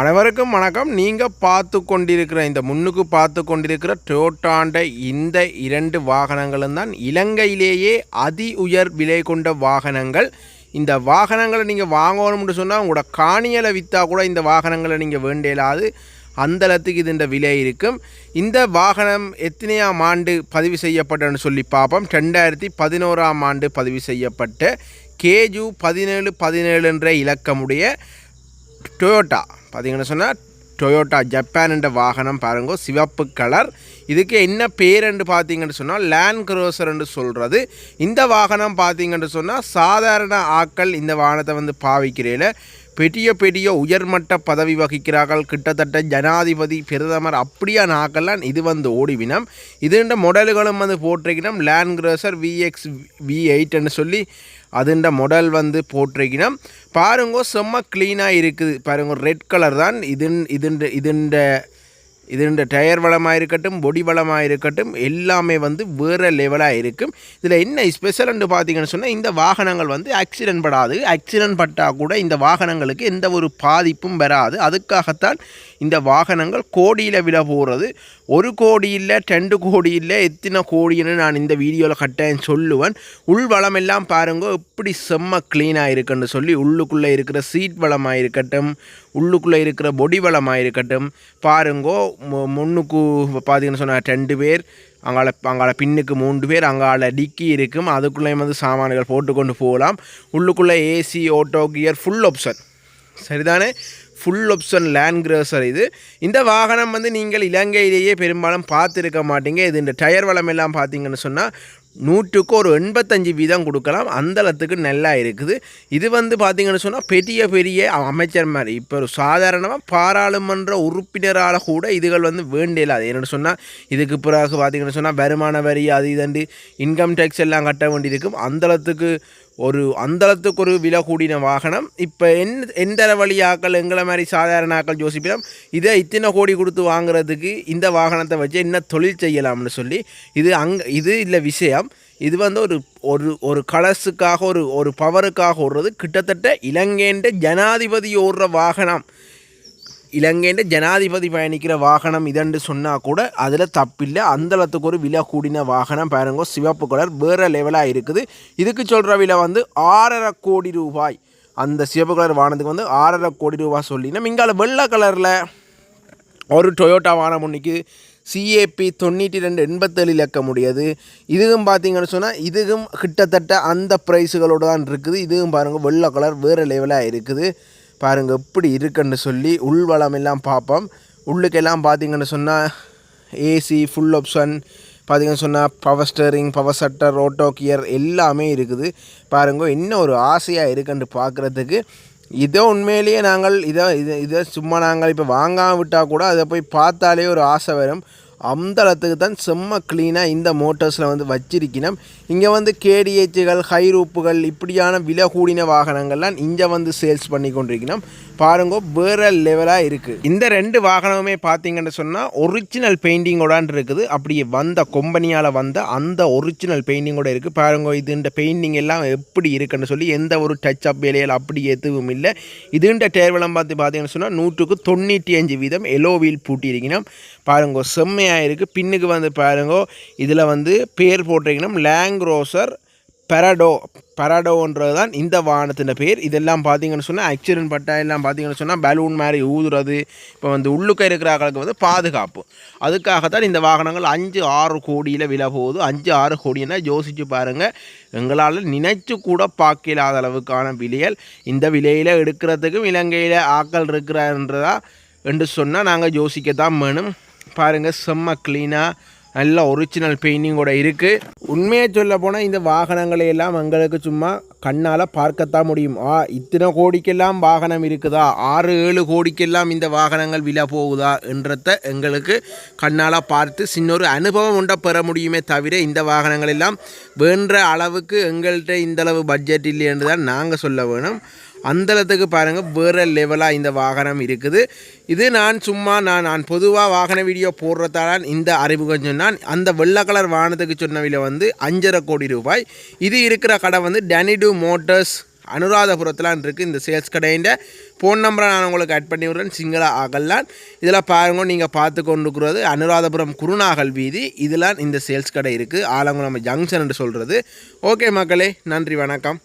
அனைவருக்கும் வணக்கம். நீங்கள் பார்த்து கொண்டிருக்கிற இந்த முன்னுக்கு பார்த்து கொண்டிருக்கிற டோட்டாண்ட இந்த இரண்டு வாகனங்களும் தான் இலங்கையிலேயே அதி உயர் விலை கொண்ட வாகனங்கள். இந்த வாகனங்களை நீங்கள் வாங்கணும்னு சொன்னால் உங்களோட காணியலை விற்றா கூட இந்த வாகனங்களை நீங்கள் வேண்டியலாது அந்தளத்துக்கு இது இந்த விலை இருக்கும். இந்த வாகனம் எத்தனையாம் ஆண்டு பதிவு செய்யப்பட்டன்னு சொல்லி பார்ப்போம். ரெண்டாயிரத்தி பதினோராம் ஆண்டு பதிவு செய்யப்பட்ட கேஜு பதினேழு பதினேழு என்ற இலக்கமுடைய டொயோட்டா பார்த்தீங்கன்னு சொன்னால் டொயோட்டா ஜப்பான் என்ற வாகனம் பாருங்க சிவப்பு கலர் இதுக்கு என்ன பேருன்னு பார்த்தீங்கன்னு சொன்னால் லேண்ட் க்ரோசர்ன்னு சொல்கிறது இந்த வாகனம் பார்த்தீங்கன்னு சொன்னால் சாதாரண ஆட்கள் இந்த வாகனத்தை வந்து பாவிக்கிறேல பெரிய பெரிய உயர்மட்ட பதவி வகிக்கிறார்கள். கிட்டத்தட்ட ஜனாதிபதி பிரதமர் அப்படியே நாக்கெல்லாம் இது வந்து ஓடிவினம் இதுன்ற மொடல்களும் வந்து போட்டிருக்கணும் லேண்ட் க்ரோசர் விஎக்ஸ் வி எயிட்னு சொல்லி அதுண்ட மொடல் வந்து போட்டிருக்கணும் பாருங்க செம்ம க்ளீனாக இருக்குது. பாருங்க ரெட் கலர் தான். இதுன் இதுண்ட இதுண்ட இதுண்ட டயர் வளமாக இருக்கட்டும் பொடி வளமாக இருக்கட்டும் எல்லாமே வந்து வேறு லெவலாக இருக்கும். இதில் என்ன ஸ்பெஷல்னு பார்த்தீங்கன்னு சொன்னால் இந்த வாகனங்கள் வந்து ஆக்சிடென்ட் படாது. ஆக்சிடென்ட் பட்டால் கூட இந்த வாகனங்களுக்கு எந்த ஒரு பாதிப்பும் வராது. அதுக்காகத்தான் இந்த வாகனங்கள் கோடியில் விட போகிறது ஒரு கோடி இல்லை ரெண்டு கோடி இல்லை எத்தனை கோடின்னு நான் இந்த வீடியோவில் கட்டாயம் சொல்லுவேன். உள் வளம் எல்லாம் பாருங்க எப்படி செம்ம க்ளீனாக இருக்குன்னு சொல்லி உள்ளுக்குள்ளே இருக்கிற சீட் வளமாக இருக்கட்டும் உள்ளுக்குள்ளே இருக்கிற பொடி வளமாக இருக்கட்டும் பாருங்கோ முன்னுக்கு பார்த்தீங்கன்னு சொன்னால் ரெண்டு பேர் அங்கால அங்கால பின்னுக்கு மூன்று பேர் அங்கால டிக்கி இருக்கும். அதுக்குள்ளே வந்து சாமான்கள் போட்டுக்கொண்டு போகலாம். உள்ளுக்குள்ளே AC auto gear full option சரிதானே? ஃபுல் ஆப்ஷன் லேண்ட் கிரேசர் இது. இந்த வாகனம் வந்து நீங்கள் இலங்கையிலேயே பெரும்பாலும் பார்த்துருக்க மாட்டீங்க. இது இந்த டயர் வளம் எல்லாம் பார்த்தீங்கன்னு சொன்னால் நூற்றுக்கு ஒரு எண்பத்தஞ்சு வீதம் கொடுக்கலாம். அந்த அளத்துக்கு நல்லா இருக்குது. இது வந்து பார்த்தீங்கன்னு சொன்னால் பெரிய பெரிய அமைச்சர் மாதிரி இப்போ ஒரு சாதாரணமாக பாராளுமன்ற உறுப்பினரால் கூட இதுகள் வந்து வேண்டியலாது என்னென்னு சொன்னால் இதுக்கு பிறகு பார்த்தீங்கன்னு சொன்னால் வருமான வரி அது இதண்டு இன்கம் டேக்ஸ் எல்லாம் கட்ட வேண்டியிருக்கும். அந்த அளத்துக்கு ஒரு அந்தளத்துக்கு ஒரு விலை கூடின வாகனம். இப்போ என் எந்த வழியாக்கள் எங்களை மாதிரி சாதாரண ஆக்கள் யோசிப்பிடம் இதை இத்தனை கோடி கொடுத்து வாங்குறதுக்கு இந்த வாகனத்தை வச்சு என்ன தொழில் செய்யலாம்னு சொல்லி இது அங்கே இது இல்லை விஷயம். இது வந்து ஒரு ஒரு ஒரு கலர்ஸுக்காக ஒரு ஒரு பவருக்காக ஓடுறது கிட்டத்தட்ட இலங்கைன்ற ஜனாதிபதி ஓடுற வாகனம். இலங்கையின் ஜனாதிபதி பயணிக்கிற வாகனம் இதன்று சொன்னால் கூட அதில் தப்பில்லை. அந்தளத்துக்கு ஒரு விலை கூடின வாகனம் பாருங்க சிவப்பு கலர் வேறு லெவலாக இருக்குது. இதுக்கு சொல்கிற விலை வந்து ஆறரை கோடி ரூபாய். அந்த சிவப்பு கலர் வாகனத்துக்கு வந்து ஆறரை கோடி ரூபாய் சொல்லினா இங்கால வெள்ளை கலரில் ஒரு டொயோட்டா வாகனம் ஒன்றுக்கு சிஏபி தொண்ணூற்றி ரெண்டு எண்பத்தேழு இலக்க முடியாது. இதுவும் பார்த்தீங்கன்னு சொன்னால் இதுவும் கிட்டத்தட்ட அந்த ப்ரைஸுகளோடு தான் இருக்குது. இதுவும் பாருங்கள் வெள்ளை கலர் வேறு லெவலாக இருக்குது. பாருங்கள் எப்படி இருக்குன்னு சொல்லி உள்வளம் எல்லாம் பார்ப்போம். உள்ளுக்கெல்லாம் பார்த்தீங்கன்னு சொன்னால் ஏசி ஃபுல் ஆப்ஷன் பார்த்தீங்கன்னு சொன்னால் பவர் ஸ்டேரிங் பவர் சட்டர் ரோட்டோ கியர் எல்லாமே இருக்குது. பாருங்க இன்னும் ஒரு ஆசையாக இருக்குன்னு பார்க்குறதுக்கு. இதோ உண்மையிலேயே நாங்கள் இதை இதை இதை சும்மா நாங்கள் இப்போ வாங்காமல் விட்டால் கூட அதை போய் பார்த்தாலே ஒரு ஆசை வரும். அந்த இடத்துக்கு தான் செம்ம க்ளீனாக இந்த மோட்டர்ஸில் வந்து வச்சிருக்கணும். இங்கே வந்து கேடிஹெச்சுகள் ஹை ரூப்புகள் இப்படியான விலை கூடின வாகனங்கள்லாம் இங்கே வந்து சேல்ஸ் பண்ணி கொண்டிருக்கணும். பாருங்க வேறு லெவலாக இருக்குது இந்த ரெண்டு வாகனமுமே பார்த்தீங்கன்னு சொன்னால் ஒரிஜினல் பெயிண்டிங்கோடான் இருக்குது. அப்படியே வந்த கொம்பனியால் வந்த அந்த ஒரிஜினல் பெயிண்டிங்கோட இருக்குது பாருங்க இதுன்ற பெயிண்டிங் எல்லாம் எப்படி இருக்குன்னு சொல்லி எந்த ஒரு டச் அப் வேலையில் அப்படி எதுவும் இல்லை. இதுன்ற டேர்வலம் பார்த்து பார்த்தீங்கன்னு சொன்னால் நூற்றுக்கு தொண்ணூற்றி அஞ்சு வீதம் எலோ வீல் பூட்டியிருக்கணும். பாருங்க செம்மையாக இருக்குது பின்னுக்கு வந்து பாருங்க இதில் வந்து பேர் போட்டிருக்கணும். லேங்க்ரோசர் பெரடோ பெரடோன்றது தான் இந்த வாகனத்தின் பேர். இதெல்லாம் பார்த்தீங்கன்னு சொன்னால் ஆக்சிடென்ட் பட்டா எல்லாம் பார்த்தீங்கன்னு சொன்னால் பலூன் மாதிரி ஊதுறது இப்போ வந்து உள்ளுக்க இருக்கிறாங்களுக்கு வந்து பாதுகாப்பு. அதுக்காகத்தான் இந்த வாகனங்கள் அஞ்சு ஆறு கோடியில் விலை போகுது. அஞ்சு ஆறு கோடின்னா யோசிச்சு பாருங்கள் எங்களால் நினைச்சு கூட பார்க்கலாத அளவுக்கான விலைகள். இந்த விலையில் எடுக்கிறதுக்கும் இலங்கையில் ஆக்கள் இருக்கிறன்றதா என்று சொன்னால் நாங்கள் யோசிக்கத்தான் வேணும். பாருங்கள் செம்ம க்ளீனாக நல்ல ஒரிஜினல் பெயிண்டிங்கோட இருக்குது உண்மையை சொல்ல போனால் இந்த வாகனங்களை எல்லாம் எங்களுக்கு சும்மா கண்ணால் பார்க்கத்தான் முடியும். ஆ இத்தனை கோடிக்கெல்லாம் வாகனம் இருக்குதா? ஆறு ஏழு கோடிக்கெல்லாம் இந்த வாகனங்கள் விலை போகுதா? என்றத எங்களுக்கு கண்ணால் பார்த்து சின்ன ஒரு அனுபவம் உண்ட பெற முடியுமே தவிர இந்த வாகனங்கள் எல்லாம் வேண்ட அளவுக்கு எங்கள்கிட்ட இந்தளவு பட்ஜெட் இல்லை தான் நாங்கள் சொல்ல வேணும். அந்தளத்துக்கு பாருங்கள் வேறு லெவலாக இந்த வாகனம் இருக்குது. இது நான் சும்மா நான் நான் பொதுவாக வாகன வீடியோ போடுறதால இந்த அறிமுகம் சொன்னான் அந்த வெள்ளை கலர் வாகனத்துக்கு சொன்னவில வந்து அஞ்சரை கோடி ரூபாய். இது இருக்கிற கடை வந்து டனிடு மோட்டர்ஸ் அனுராதபுரத்தில் இருக்குது இந்த சேல்ஸ் கடையின் ஃபோன் நம்பரை நான் உங்களுக்கு ஆட் பண்ணி விடுறேன். சிங்களா அகல்லான் இதில் பாருங்க நீங்கள் பார்த்து கொண்டுக்கிறது அனுராதபுரம் குருநாகல் வீதி. இதெல்லாம் இந்த சேல்ஸ் கடை இருக்குது ஆலங்குளம் ஜங்ஷன் என்று சொல்கிறது ஓகே மக்களே நன்றி வணக்கம்.